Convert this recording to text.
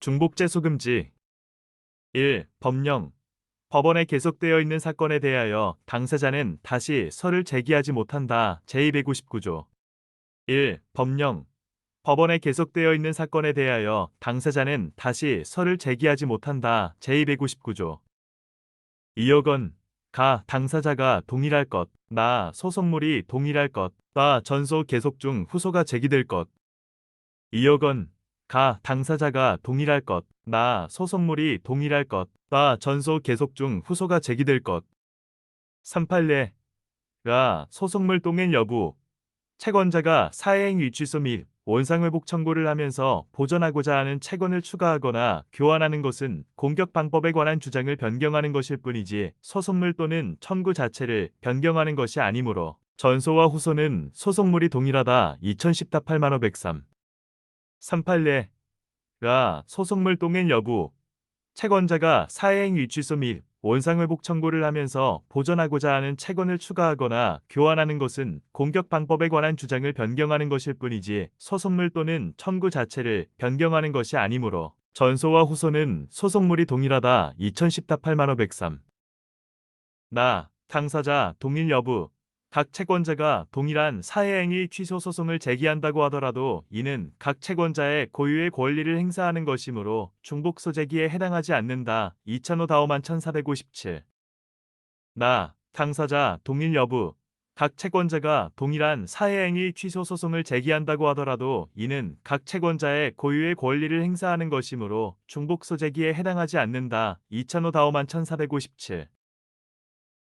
중복 재소 금지 1. 법령 법원에 계속되어 있는 사건에 대하여 당사자는 다시 설을 제기하지 못한다. 제259조 1. 법령 법원에 계속되어 있는 사건에 대하여 당사자는 다시 설을 제기하지 못한다. 제259조 2억 원, 가 당사자가 동일할 것, 나 소송물이 동일할 것, 나 전소 계속 중 후소가 제기될 것. 2억 원, 가 당사자가 동일할 것, 나 소송물이 동일할 것, 나 전소 계속 중 후소가 제기될 것. 38례, 가 소송물 동일 여부, 채권자가 사회행위 취소 및 원상회복 청구를 하면서 보전하고자 하는 채권을 추가하거나 교환하는 것은 공격 방법에 관한 주장을 변경하는 것일 뿐이지 소송물 또는 청구 자체를 변경하는 것이 아니므로 전소와 후소는 소송물이 동일하다. 2010다 8503 38례 가 소송물 동일 여부. 채권자가 사회행위 취소 및 원상회복 청구를 하면서 보전하고자 하는 채권을 추가하거나 교환하는 것은 공격 방법에 관한 주장을 변경하는 것일 뿐이지 소송물 또는 청구 자체를 변경하는 것이 아니므로 전소와 후소는 소송물이 동일하다. 2010다 8503 나, 당사자, 동일 여부 각 채권자가 동일한 사회행위 취소 소송을 제기한다고 하더라도 이는 각 채권자의 고유의 권리를 행사하는 것이므로 중복소 제기에 해당하지 않는다. 2005 다오만 1457. 나, 당사자, 동일 여부. 각 채권자가 동일한 사회행위 취소 소송을 제기한다고 하더라도 이는 각 채권자의 고유의 권리를 행사하는 것이므로 중복소 제기에 해당하지 않는다. 2005 다오만 1457.